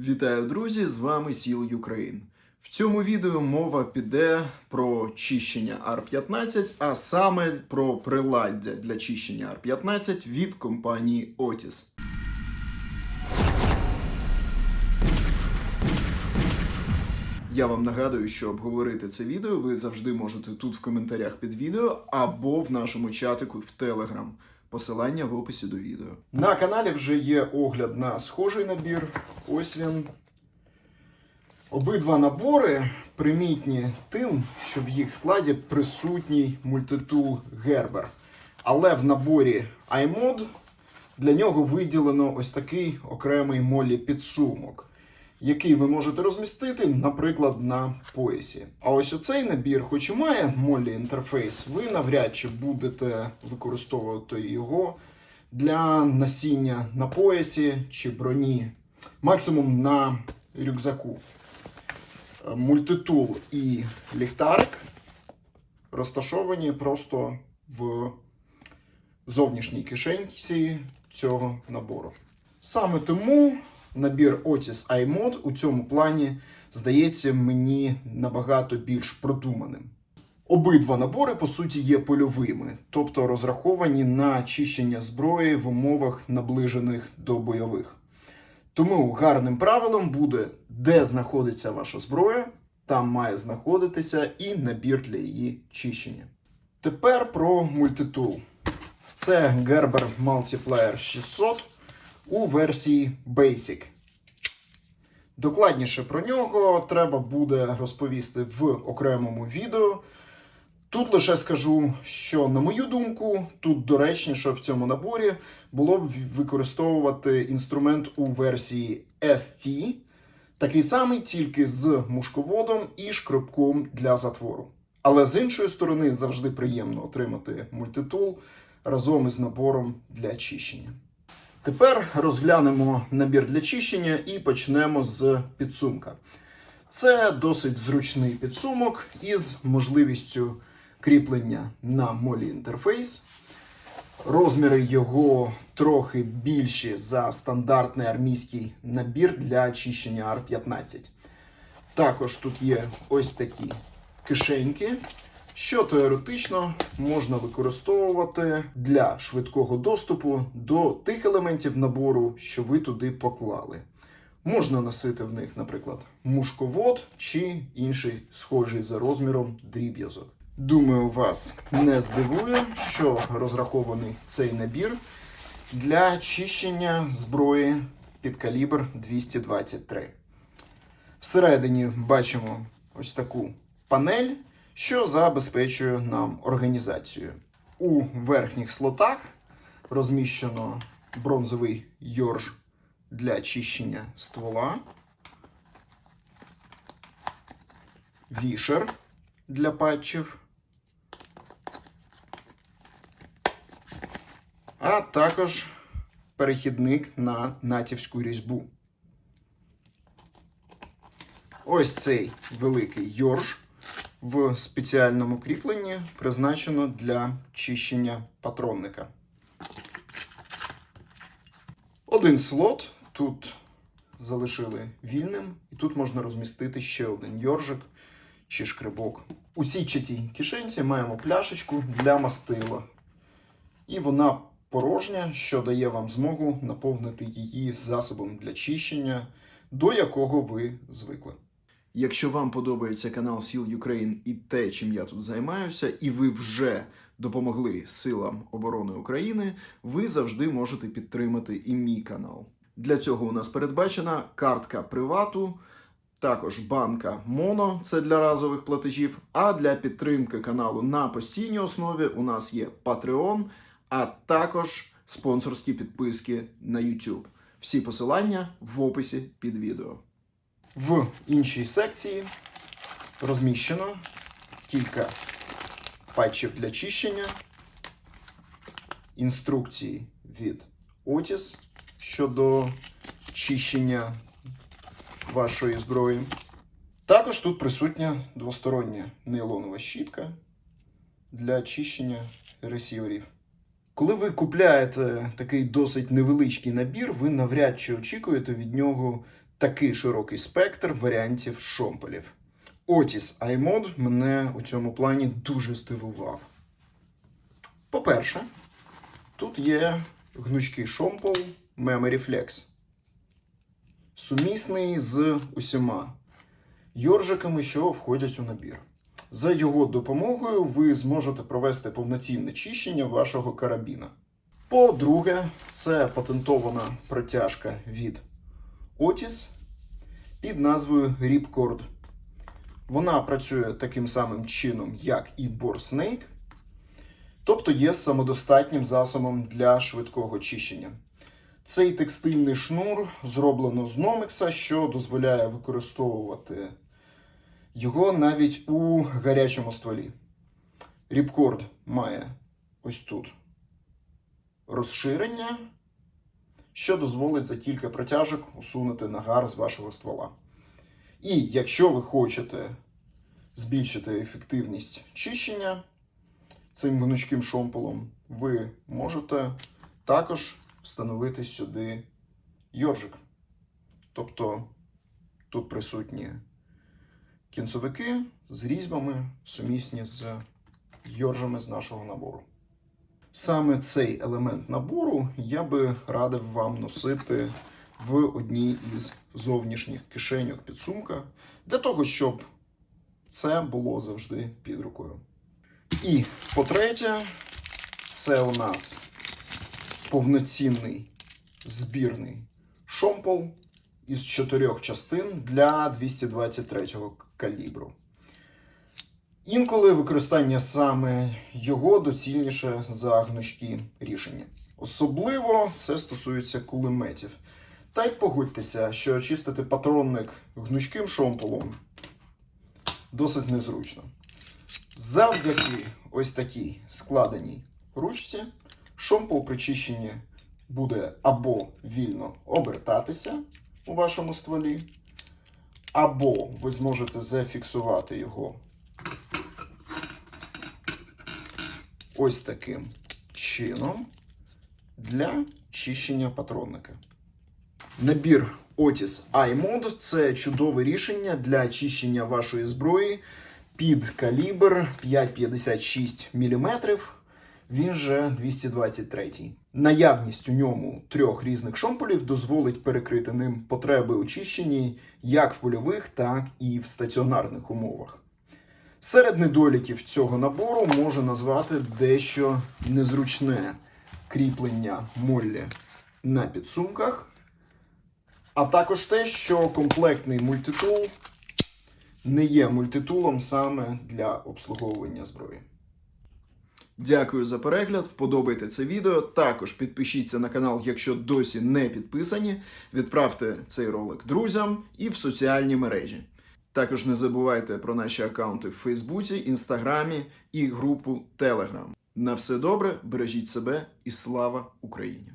Вітаю, друзі! З вами Сіл Юкрейн. В цьому відео мова піде про чищення R15, а саме про приладдя для чищення R15 від компанії Otis. Я вам нагадую, що обговорити це відео ви завжди можете тут в коментарях під відео або в нашому чатику в Telegram. Посилання в описі до відео. На каналі вже є огляд на схожий набір. Ось він. Обидва набори примітні тим, що в їх складі присутній мультитул Gerber. Але в наборі iMod для нього виділено ось такий окремий молі підсумок, який ви можете розмістити, наприклад, на поясі. А ось оцей набір, хоч і має молі інтерфейс, ви навряд чи будете використовувати його для носіння на поясі чи броні, максимум на рюкзаку. Мультитул і ліхтарик розташовані просто в зовнішній кишенці цього набору. Саме тому набір Otis iMod у цьому плані здається мені набагато більш продуманим. Обидва набори, по суті, є польовими, тобто розраховані на чищення зброї в умовах наближених до бойових. Тому гарним правилом буде, де знаходиться ваша зброя, там має знаходитися і набір для її чищення. Тепер про мультитул. Це Gerber Multiplier 600 у версії Basic. Докладніше про нього треба буде розповісти в окремому відео. Тут лише скажу, що, на мою думку, тут доречніше в цьому наборі було б використовувати інструмент у версії ST, такий самий, тільки з мушководом і шкребком для затвору. Але з іншої сторони, завжди приємно отримати мультитул разом із набором для чищення. Тепер розглянемо набір для чищення і почнемо з підсумка. Це досить зручний підсумок із можливістю кріплення на молі інтерфейс. Розміри його трохи більші за стандартний армійський набір для чищення R15. Також тут є ось такі кишеньки, що теоретично можна використовувати для швидкого доступу до тих елементів набору, що ви туди поклали. Можна носити в них, наприклад, мушковод чи інший схожий за розміром дріб'язок. Думаю, вас не здивує, що розрахований цей набір для чищення зброї під калібр 223. Всередині бачимо ось таку панель, що забезпечує нам організацію. У верхніх слотах розміщено бронзовий йорж для чищення ствола, вішер для патчів, а також перехідник на натівську різьбу. Ось цей великий йорж в спеціальному кріпленні призначено для чищення патронника. Один слот тут залишили вільним, і тут можна розмістити ще один йоржик чи шкребок. У січатій кишенці маємо пляшечку для мастила. І вона порожня, що дає вам змогу наповнити її засобом для чищення, до якого ви звикли. Якщо вам подобається канал Сіл Юкрейн і те, чим я тут займаюся, і ви вже допомогли силам оборони України, ви завжди можете підтримати і мій канал. Для цього у нас передбачена картка привату, також банка Моно, це для разових платежів. А для підтримки каналу на постійній основі у нас є Patreon, а також спонсорські підписки на YouTube. Всі посилання в описі під відео. В іншій секції розміщено кілька патчів для чищення, інструкції від Otis щодо чищення вашої зброї. Також тут присутня двостороння нейлонова щітка для чищення ресіверів. Коли ви купляєте такий досить невеличкий набір, ви навряд чи очікуєте від нього такий широкий спектр варіантів шомполів. Otis iMod мене у цьому плані дуже здивував. По-перше, тут є гнучкий шомпол Memory Flex, сумісний з усіма йоржиками, що входять у набір. За його допомогою ви зможете провести повноцінне чищення вашого карабіна. По-друге, це патентована протяжка від Otis під назвою Ripcord. Вона працює таким самим чином, як і Snake, тобто є самодостатнім засобом для швидкого чищення. Цей текстильний шнур зроблено з Номекса, що дозволяє використовувати його навіть у гарячому стволі. Ріпкорд має ось тут розширення, що дозволить за кілька протяжок усунути нагар з вашого ствола. І якщо ви хочете збільшити ефективність чищення цим гнучким шомполом, ви можете також встановити сюди йоржик. Тобто тут присутні кінцевики з різьбами, сумісні з йоржами з нашого набору. Саме цей елемент набору я би радив вам носити в одній із зовнішніх кишеньок підсумка, для того, щоб це було завжди під рукою. І по-третє, це у нас повноцінний збірний шомпол із чотирьох частин для 223 калібру. Інколи використання саме його доцільніше за гнучкі рішення. Особливо це стосується кулеметів. Та й погодьтеся, що очистити патронник гнучким шомполом досить незручно. Завдяки ось такій складеній ручці, шомпол при чищенні буде або вільно обертатися у вашому стволі, або ви зможете зафіксувати його ось таким чином для чищення патронника. Набір Otis iMod це чудове рішення для чищення вашої зброї під калібр 5,56 мм, він же 223. Наявність у ньому трьох різних шомполів дозволить перекрити ним потреби у чищенні як в польових, так і в стаціонарних умовах. Серед недоліків цього набору можу назвати дещо незручне кріплення моллі на підсумках, а також те, що комплектний мультитул не є мультитулом саме для обслуговування зброї. Дякую за перегляд. Вподобайте це відео. Також підпишіться на канал, якщо досі не підписані. Відправте цей ролик друзям і в соціальні мережі. Також не забувайте про наші аккаунти в Фейсбуці, Інстаграмі і групу Телеграм. На все добре, бережіть себе і слава Україні!